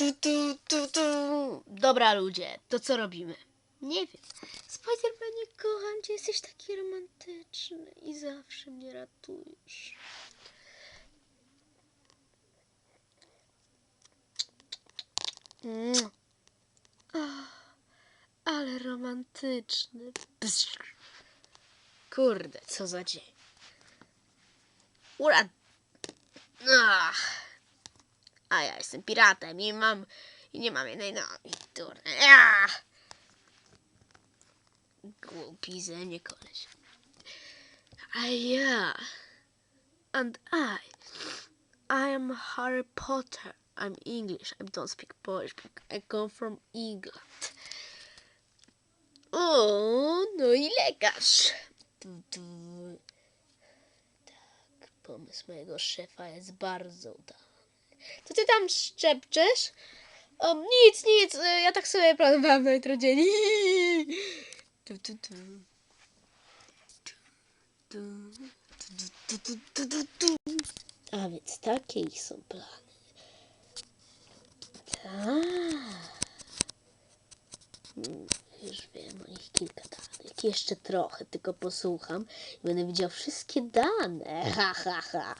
Tu, tu, tu, tu. Dobra ludzie, to co robimy? Nie wiem. Spidermanie, kocham cię, jesteś taki romantyczny i zawsze mnie ratujesz. Mua. Ach, ale romantyczny. Psz. Kurde, co za dzień. Urat... Ach. A ja jestem piratem i mam... I nie mam jednej nogi. Durne. Ach. Głupi ze mnie koleś. A ja... And I... I am Harry Potter. I'm English. I don't speak Polish. I come from England. O, no i lekarz. Tu, tu. Tak, pomysł mojego szefa jest bardzo udany. Co ty tam szczepczesz? O, nic, nic. e, Ja tak sobie planowałam na jutro dzień. A więc takie ich są plany. Tak. Już wiem o nich kilka danych. Jeszcze trochę, tylko posłucham i będę widział wszystkie dane. Ha, ha, ha.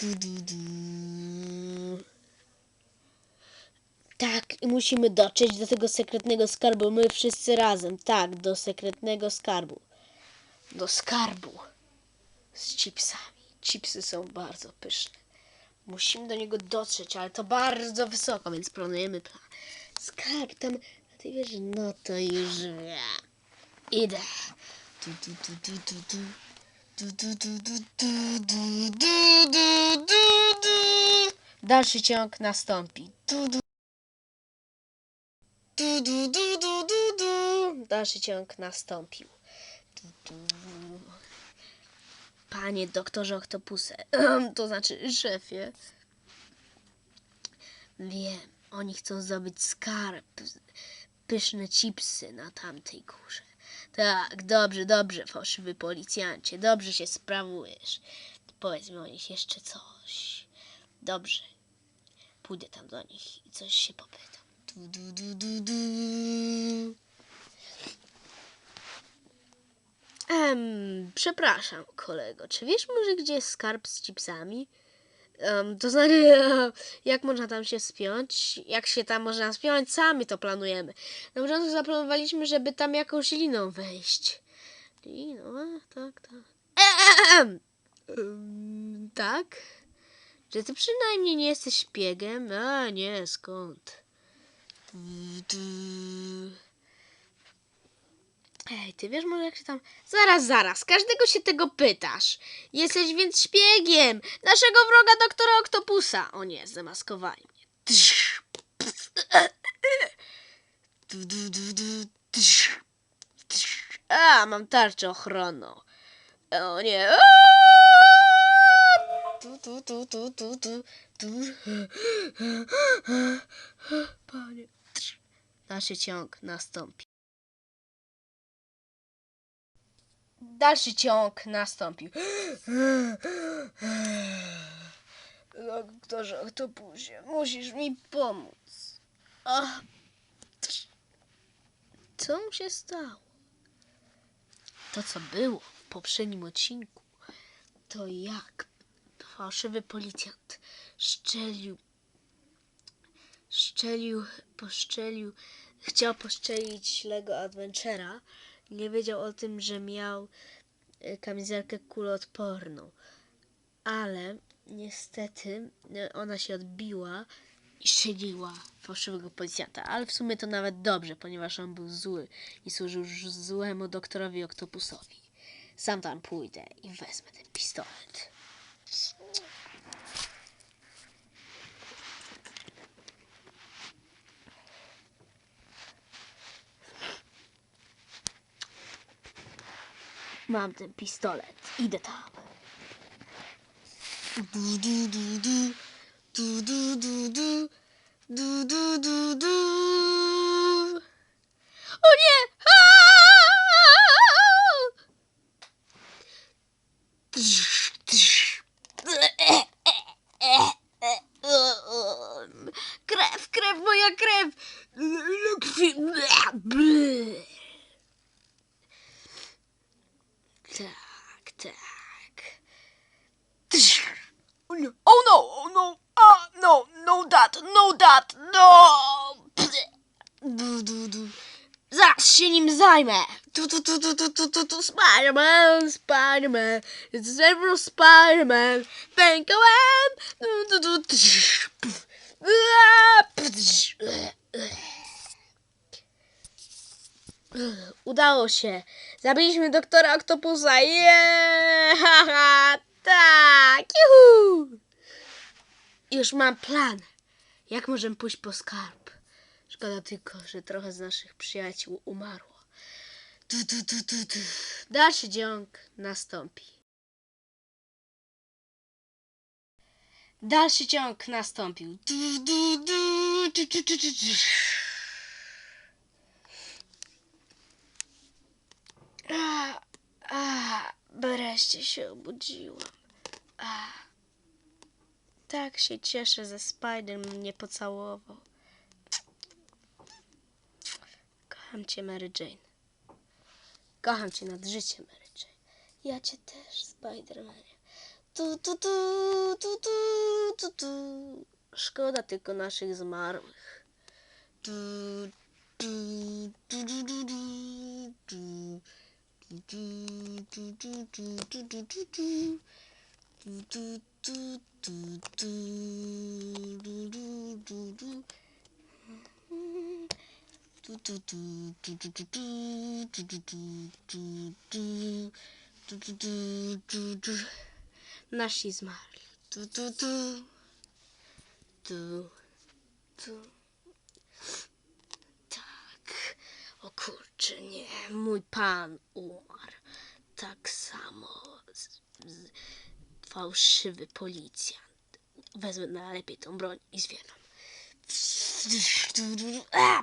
Du, du, du. Tak, musimy dotrzeć do tego sekretnego skarbu. My wszyscy razem. Tak, do sekretnego skarbu. Do skarbu. Z chipsami. Chipsy są bardzo pyszne. Musimy do niego dotrzeć, ale to bardzo wysoko, więc planujemy plan. Skarb tam na tej. No to już wiem. Idę. Du, du, du, du, du, du. Dalszy ciąg nastąpi. Dalszy ciąg nastąpił. Panie doktorze Oktopusy, to znaczy szefie. Wiem, oni chcą zdobyć skarb, pyszne chipsy na tamtej górze. Tak, dobrze, dobrze, fałszywy policjancie, dobrze się sprawujesz. Powiedz mi o nich jeszcze coś. Dobrze, pójdę tam do nich i coś się popytam. Du, du, du, du, du. Em, przepraszam, kolego, czy wiesz może, gdzie jest skarb z chipsami? Em, to znaczy, jak można tam się spiąć? Jak się tam można spiąć? Sami to planujemy. Na początku zaplanowaliśmy, żeby tam jakąś liną wejść. Liną? Tak, tak. Ehem. Em, tak? Czy ty przynajmniej nie jesteś szpiegiem? A, nie, skąd? Du. Ej, ty wiesz może jak się tam... Zaraz, zaraz, każdego się tego pytasz. Jesteś więc szpiegiem naszego wroga doktora Oktopusa. O nie, zamaskowali mnie. A, mam tarczę ochronną. O nie. Tu, tu, tu, tu, tu, tu. Panie. Dalszy ciąg nastąpi. Dalszy ciąg nastąpił. Doktorze Oktopusie, musisz mi pomóc. Ach. Co mu się stało? To, co było w poprzednim odcinku, to jak fałszywy policjant szczelił, szczelił, poszczelił, chciał poszczelić Lego Adventure'a, nie wiedział o tym, że miał e, kamizelkę kuloodporną. Ale niestety e, ona się odbiła i strzeliła fałszywego policjanta. Ale w sumie to nawet dobrze, ponieważ on był zły i służył złemu doktorowi Oktopusowi. Sam tam pójdę i wezmę ten pistolet. Mam ten pistolet. Idę tam. Du, du, du, du. Du, du, du, Tak. Oh no, oh no, no, ah, no, no that, no that, no! Du, du. Zaraz się nim zajmę! Tu, tu, tu, tu, tu, tu, tu, tu, Spider-Man, Spider-Man, it's several Spider-Man, du, tsz, pf, a, psz, Udało się. Zabiliśmy doktora Octopusa. Yeah! Haha! Tak! Juhu! Już mam plan. Jak możemy pójść po skarb? Szkoda tylko, że trochę z naszych przyjaciół umarło. Tu, tu, tu, tu, tu. Dalszy ciąg nastąpi. Dalszy ciąg nastąpił. Du, du, du, tu, tu, tu, tu, tu. A, a, wreszcie się obudziłam. A, tak się cieszę, że Spider mnie pocałował. Kocham cię, Mary Jane. Kocham cię nad życiem, Mary Jane. Ja cię też, Spidermanie. Tu, tu, tu, tu, tu, tu, tu. Szkoda tylko naszych zmarłych. Tu, tu, tu, tu, tu, tu, tu. Наш Измайль. Ту-ту-ту. Ту-ту. Kurczę, nie. Mój pan umarł. Tak samo z, z, fałszywy policjant. Wezmę najlepiej tą broń i zwiewam. A!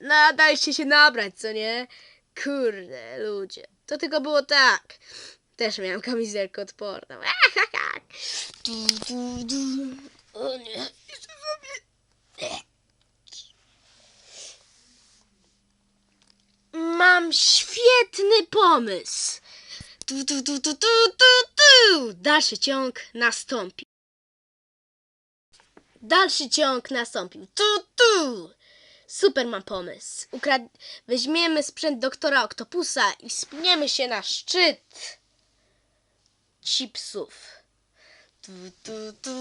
No, dajcie się nabrać, co nie? Kurde, ludzie. To tylko było tak. Też miałam kamizelkę odporną. Du, du, du. O nie. Jeszcze. Mam świetny pomysł. Tu, tu, tu, tu, tu, tu, tu. Dalszy ciąg nastąpi. Dalszy ciąg nastąpił. Tu, tu. Super mam pomysł. Ukrad... Weźmiemy sprzęt doktora Oktopusa i wspiniemy się na szczyt chipsów. Tu, tu, tu.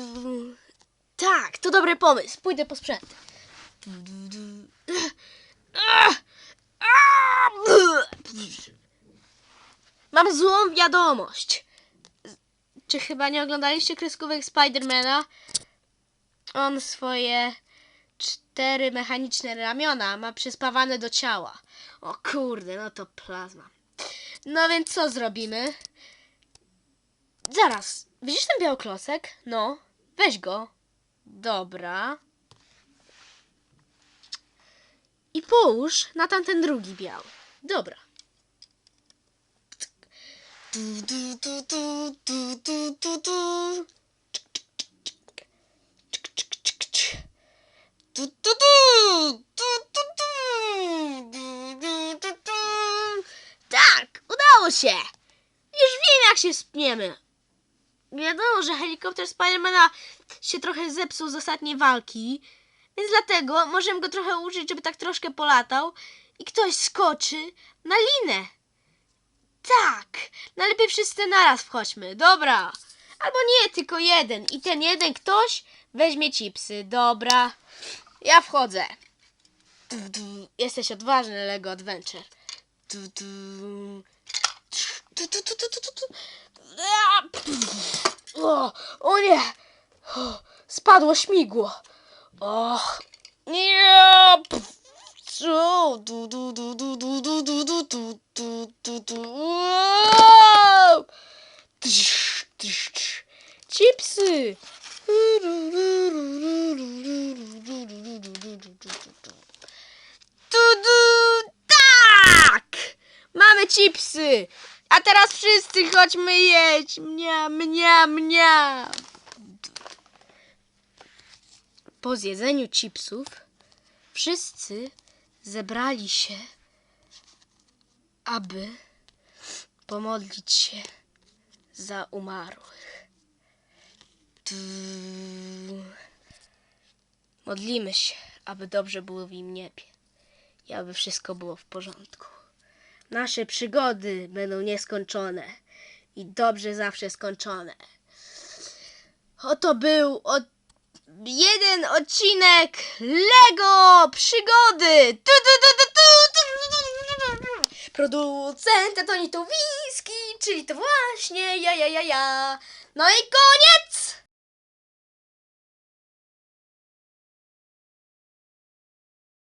Tak, to dobry pomysł. Pójdę po sprzęt. Mam złą wiadomość. Czy chyba nie oglądaliście kreskówek Spidermana? On swoje cztery mechaniczne ramiona ma przyspawane do ciała. O kurde, no to plazma. No więc co zrobimy? Zaraz, widzisz ten biały klocek? No, weź go. Dobra. I połóż na tamten drugi biały. Dobra. Tu, tu. Tak, udało się. Już wiem, jak się spniemy. Wiadomo, że helikopter Spidermana się trochę zepsuł z ostatniej walki, więc dlatego możemy go trochę użyć, żeby tak troszkę polatał i ktoś skoczy na linę. Tak, najlepiej wszyscy naraz wchodźmy, dobra. Albo nie, tylko jeden i ten jeden ktoś weźmie chipsy, dobra. Ja wchodzę. Tu, tu. Jesteś odważny, Lego Adventure. Tu, tu. Tu, tu, tu, tu, tu, tu, tu. A, pff. O, o nie! O, spadło śmigło. O, nie! Tu, tu, tu, tu, tu, tu, tu, tu. Wow! Tsz, tsz, tsz. Chipsy! Tak! Mamy chipsy! A teraz wszyscy chodźmy jeść. Mnia, mnia, mnia. Po zjedzeniu chipsów wszyscy zebrali się, aby pomodlić się za umarłych. Modlimy się, aby dobrze było w im niebie i aby wszystko było w porządku. Nasze przygody będą nieskończone i dobrze zawsze skończone. Oto był od... jeden odcinek LEGO Przygody! Tu, tu, tu, tu, tu. Producent Antoni Towiński, czyli to właśnie ja, ja, ja, ja. No i koniec!